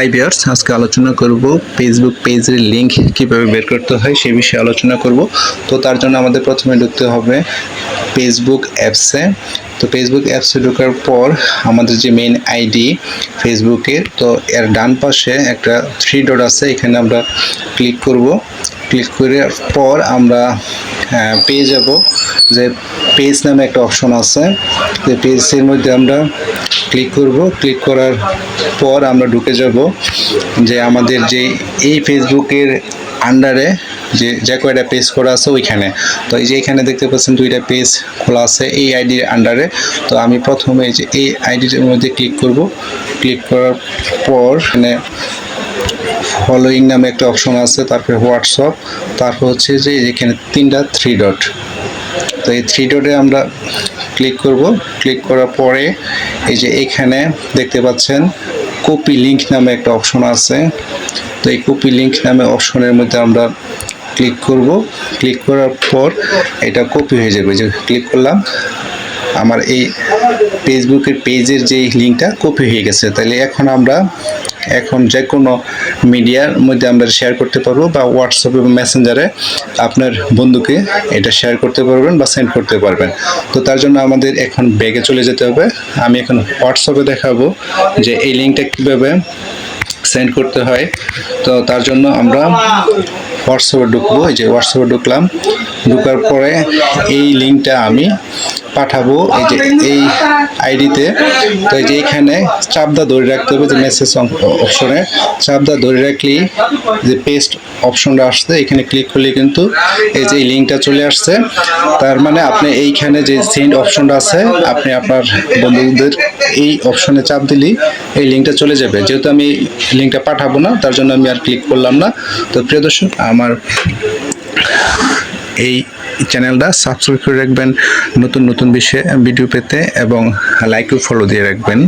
High বিয়ার্স আজকে আলোচনা করব ফেসবুক পেজের লিঙ্ক কীভাবে বের করতে হয় সে বিষয়ে আলোচনা করব। তো তার জন্য আমাদের প্রথমে ঢুকতে হবে ফেসবুক অ্যাপসে তো ফেসবুক অ্যাপসে ঢোকার পর আমাদের যে মেন আইডি ফেসবুকের তো এর ডান পাশে একটা থ্রি ডট আছে, এখানে আমরা ক্লিক করব। ক্লিক করার পর আমরা পেয়ে যাব। যে পেজ নামে একটা অপশন আছে। যে পেজের মধ্যে আমরা ক্লিক করব। ক্লিক করার পর আমরা ঢুকে যাব যে আমাদের যে এই ফেসবুকের আন্ডারে যে যে কয়টা পেজ করা আছে ওইখানে। তো এই যে এখানে দেখতে পাচ্ছেন দুইটা পেজ খোলা আছে এই আইডির আন্ডারে তো আমি প্রথমে যে এই আইডির মধ্যে ক্লিক করব। ক্লিক করার পর মানে ফলোয়িং নামে একটা অপশন আছে, তারপরে হোয়াটসঅ্যাপ তারপর হচ্ছে যে এখানে তিনটা থ্রি ডট তো এই থ্রি ডটে আমরা ক্লিক করব। ক্লিক করার পরে এই যে এখানে দেখতে পাচ্ছেন কপি লিঙ্ক নামে একটা অপশন আছে। তো এই কপি লিঙ্ক নামে অপশনের মধ্যে আমরা ক্লিক করব। ক্লিক করার পর এটা কপি হয়ে যাবে। যে ক্লিক করলাম, আমার এই ফেসবুকের পেজের যে লিঙ্কটা কপি হয়ে গেছে। তাহলে এখন আমরা এখন যে কোনো মিডিয়ার মধ্যে আমরা শেয়ার করতে পারব বা হোয়াটসঅ্যাপ এবং মেসেঞ্জারে আপনার বন্ধুকে এটা শেয়ার করতে পারবেন বা সেন্ড করতে পারবেন। তো তার জন্য আমাদের এখন ব্যাগে চলে যেতে হবে। আমি এখন হোয়াটসঅ্যাপে দেখাবো যে এই লিঙ্কটা কীভাবে সেন্ড করতে হয়। তো তার জন্য আমরা হোয়াটসঅ্যাপে ঢুকবো। এই যে হোয়াটসঅ্যাপে ঢুকলাম। ঢুকার পরে এই লিঙ্কটা আমি পাঠাবো এই যে এই আইডিতে। তো এই যে এখানে চাপদা ধরে রাখতে হবে যে মেসেজ অপশনে চাপদা ধরে রাখলেই যে পেস্ট অপশনটা আসছে এখানে ক্লিক করলে কিন্তু এই যে এই লিঙ্কটা চলে আসছে। তার মানে আপনি এইখানে যে সেন্ড অপশনটা আছে আপনি আপনার বন্ধুদের এই অপশনে চাপ দিলেই এই লিঙ্কটা চলে যাবে। যেহেতু আমি লিঙ্কটা পাঠাবো না তার জন্য আমি আর ক্লিক করলাম না। তো প্রিয় দর্শক আমার এই চ্যানেলটা সাবস্ক্রাইব করে রাখবেন, নতুন নতুন বিষয়ে ভিডিও পেতে এবং লাইক ও ফলো দিয়ে রাখবেন।